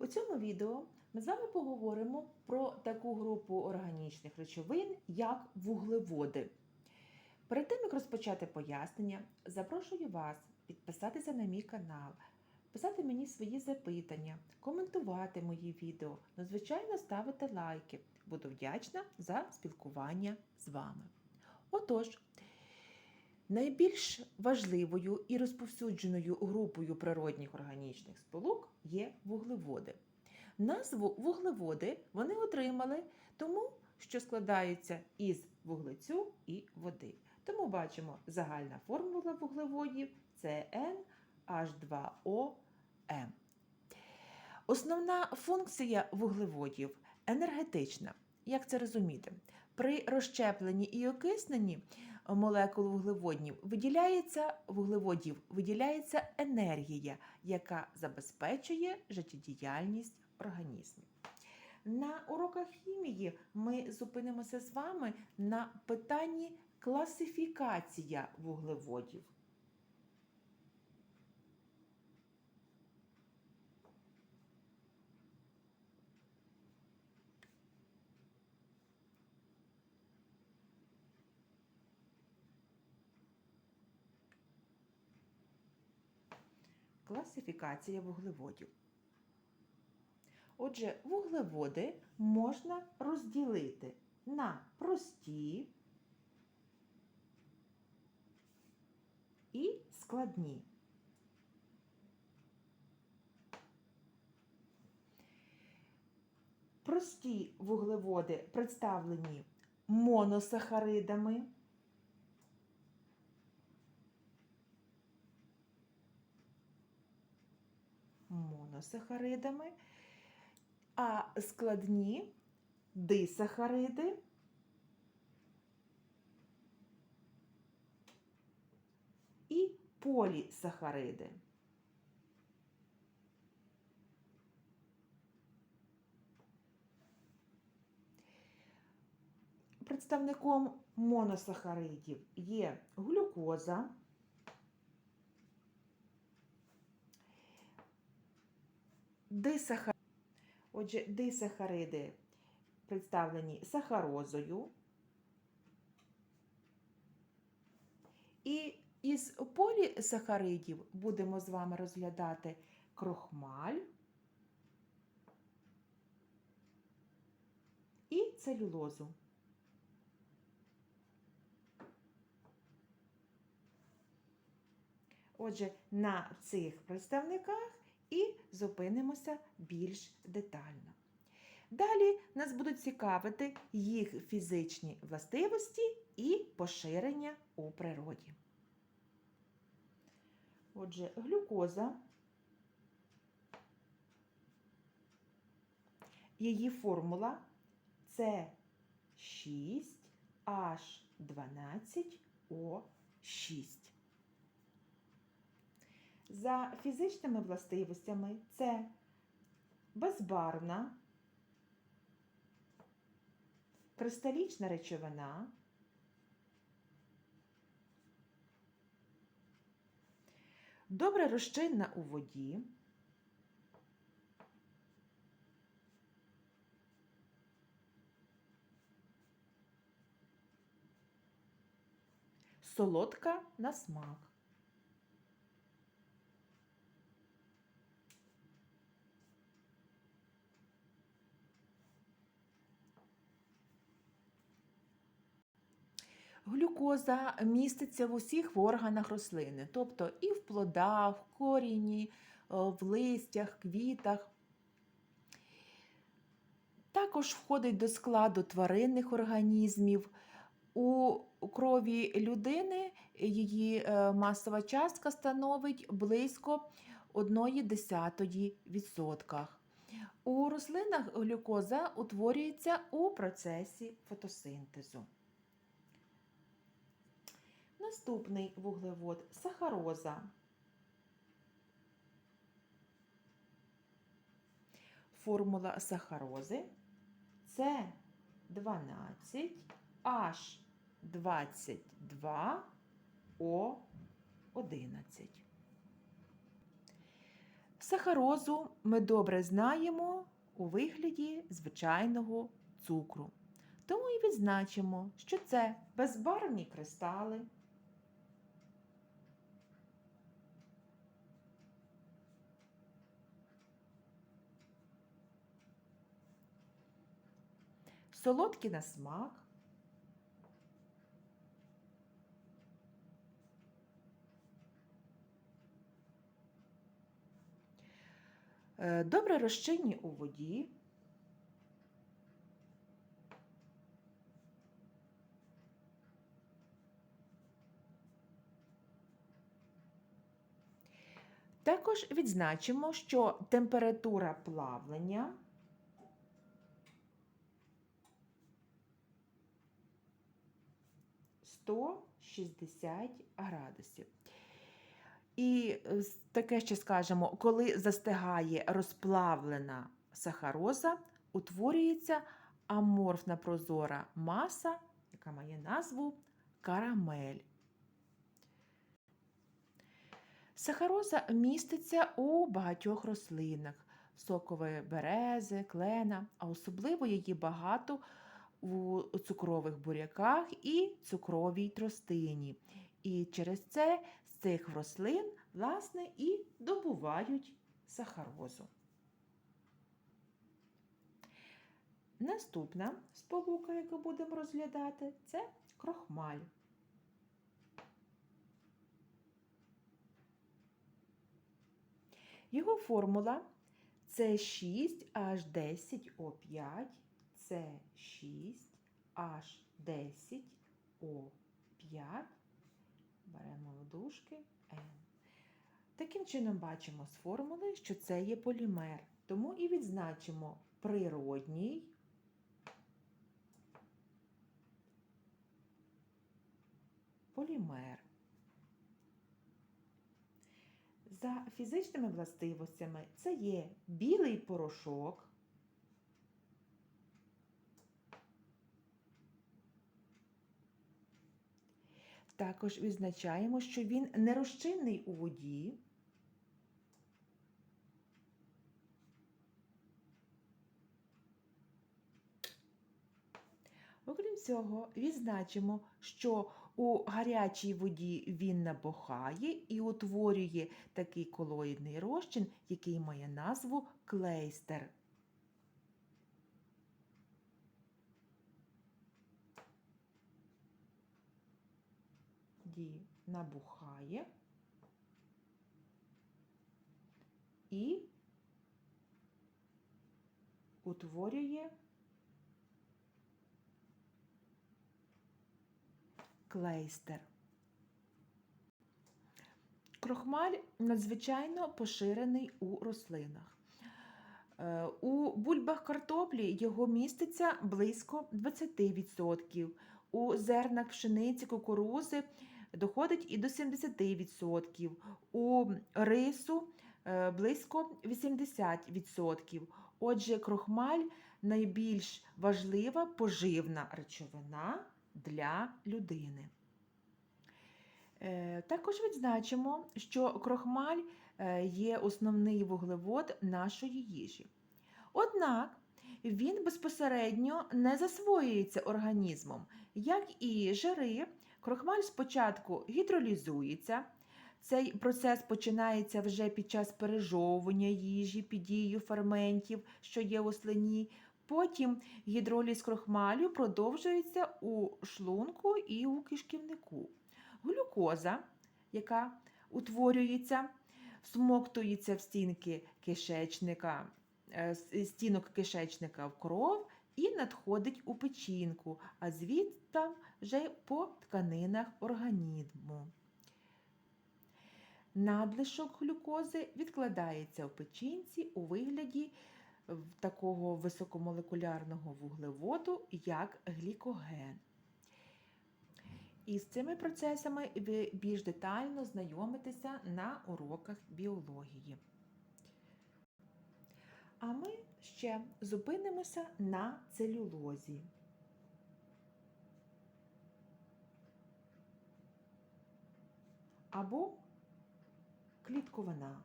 У цьому відео ми з вами поговоримо про таку групу органічних речовин, як вуглеводи. Перед тим, як розпочати пояснення, запрошую вас підписатися на мій канал, писати мені свої запитання, коментувати мої відео, ну, звичайно, ставити лайки. Буду вдячна за спілкування з вами. Отож, найбільш важливою і розповсюдженою групою природних органічних сполук є вуглеводи. Назву вуглеводи вони отримали тому, що складаються із вуглецю і води. Тому бачимо загальна формула вуглеводів це NH2OM. Основна функція вуглеводів енергетична. Як це розуміти? При розщепленні і окисненні молекул вуглеводнів виділяється вуглеводів, виділяється енергія, яка забезпечує життєдіяльність організмів. На уроках хімії ми зупинимося з вами на питанні класифікація вуглеводів. Класифікація вуглеводів. Отже, вуглеводи можна розділити на прості і складні. Прості вуглеводи представлені моносахаридами. Моносахаридами, а складні дисахариди і полісахариди. Представником моносахаридів є глюкоза, дисахар... Отже, дисахариди представлені сахарозою. І із полісахаридів будемо з вами розглядати крохмаль і целюлозу. Отже, на цих представниках і зупинимося більш детально. Далі нас будуть цікавити їх фізичні властивості і поширення у природі. Отже, глюкоза, її формула це 6H12O6. За фізичними властивостями це безбарвна, кристалічна речовина, добре розчинна у воді, солодка на смак. Глюкоза міститься в усіх органах рослини, тобто і в плодах, в корінні, в листях, квітах. Також входить до складу тваринних організмів. У крові людини її масова частка становить близько 1,1%. У рослинах глюкоза утворюється у процесі фотосинтезу. Наступний вуглевод сахароза. Формула сахарози це 12 H22O11. Сахарозу ми добре знаємо у вигляді звичайного цукру. Тому і відзначимо, що це безбарвні кристали. Солодкі на смак. Е, Добре розчинні у воді. Також відзначимо, що температура плавлення – 160 градусів. І е, таке ще скажемо, коли застигає розплавлена сахароза, утворюється аморфна прозора маса, яка має назву карамель. Сахароза міститься у багатьох рослинах сокової берези, клена, а особливо її багато у цукрових буряках і цукровій тростині. І через це з цих рослин, власне, і добувають сахарозу. Наступна сполука, яку будемо розглядати, це крохмаль. Його формула це 6 h 10 o 5 це 6 h 10 o 5 Беремо в дужки N. Таким чином бачимо з формули, що це є полімер. Тому і відзначимо природній полімер. За фізичними властивостями це є білий порошок, Також відзначаємо, що він не розчинний у воді. Окрім цього, відзначимо, що у гарячій воді він набухає і утворює такий колоїдний розчин, який має назву клейстер. Набухає і утворює клейстер. Крохмаль надзвичайно поширений у рослинах. Е, У бульбах картоплі його міститься близько 20%. У зернах пшениці, кукурузи доходить і до 70%. У рису е, близько 80%. Отже, крохмаль найбільш важлива поживна речовина для людини. Е, Також відзначимо, що крохмаль е, є основний вуглевод нашої їжі. Однак він безпосередньо не засвоюється організмом. Як і жири, крохмаль спочатку гідролізується. Цей процес починається вже під час пережовування їжі під дією ферментів, що є у слині. Потім гідроліз крохмалю продовжується у шлунку і у кишківнику. Глюкоза, яка утворюється, всмоктується в стінки кишечника, е, стінок кишечника в кров і надходить у печінку, а звідти вже по тканинах організму. Надлишок глюкози відкладається в печінці у вигляді такого високомолекулярного вуглеводу, як глікоген. І з цими процесами ви більш детально знайомитеся на уроках біології ще зупинимося на целюлозі. Або клітковина.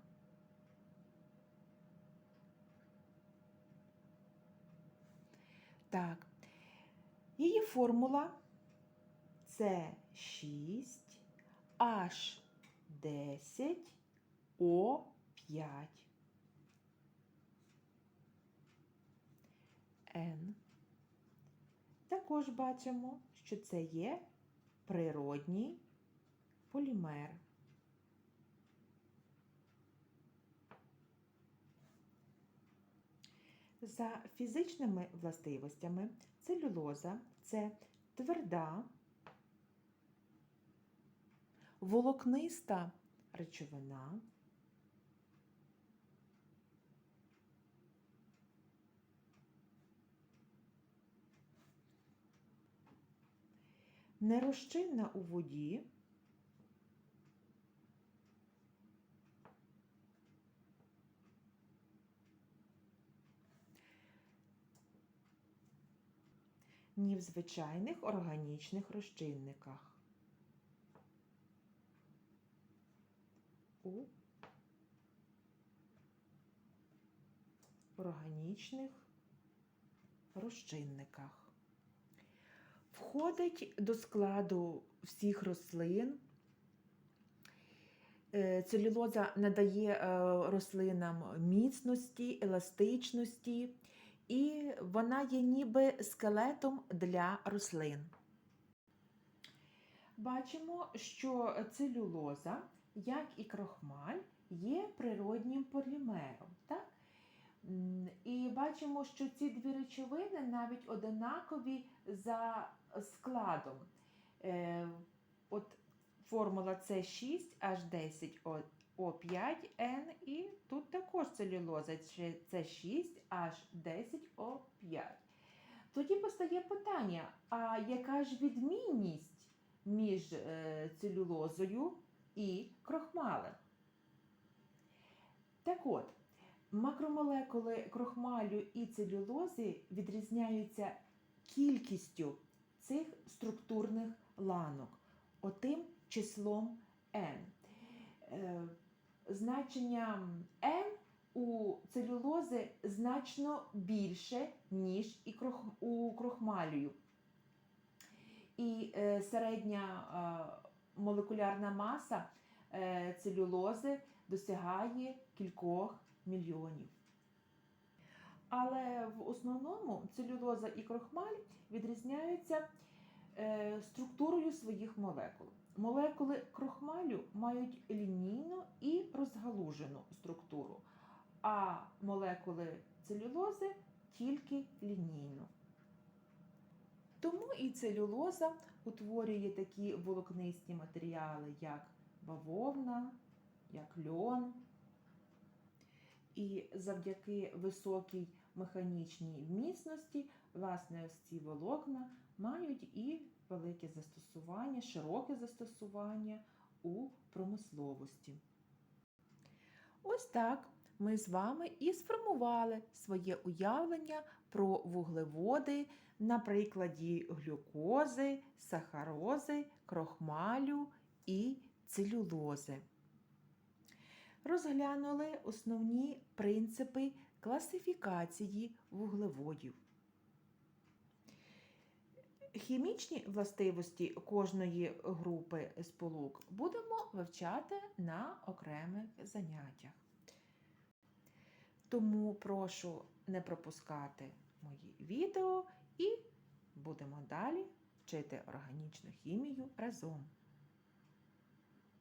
Так, її формула це 6 h 10 o 5 N. Також бачимо, що це є природній полімер. За фізичними властивостями целюлоза це тверда, волокниста речовина, нерозчинна у воді, ні в звичайних органічних розчинниках. У органічних розчинниках. Входить до складу всіх рослин. Е, Целюлоза надає е, рослинам міцності, еластичності, і вона є ніби скелетом для рослин. Бачимо, що целюлоза, як і крохмаль, є природнім полімером. Так? І бачимо, що ці дві речовини навіть одинакові за складом. Е, От формула С6 H10 О5Н і тут також целюлоза С6 H10 О5. Тоді постає питання: а яка ж відмінність між е, целюлозою і крохмалем? Так от, макромолекули крохмалю і целюлози відрізняються кількістю цих структурних ланок, отим числом n. Е, Значення n у целюлози значно більше, ніж і у крохмалію. І е, середня е, молекулярна маса целюлози досягає кількох мільйонів. Але в основному целюлоза і крохмаль відрізняються е, структурою своїх молекул. Молекули крохмалю мають лінійну і розгалужену структуру, а молекули целюлози тільки лінійну. Тому і целюлоза утворює такі волокнисті матеріали, як бавовна, як льон. І завдяки високій механічній вмісності, власне, ось ці волокна мають і велике застосування, широке застосування у промисловості. Ось так ми з вами і сформували своє уявлення про вуглеводи на прикладі глюкози, сахарози, крохмалю і целюлози. Розглянули основні принципи класифікації вуглеводів. Хімічні властивості кожної групи сполук будемо вивчати на окремих заняттях. Тому прошу не пропускати мої відео і будемо далі вчити органічну хімію разом.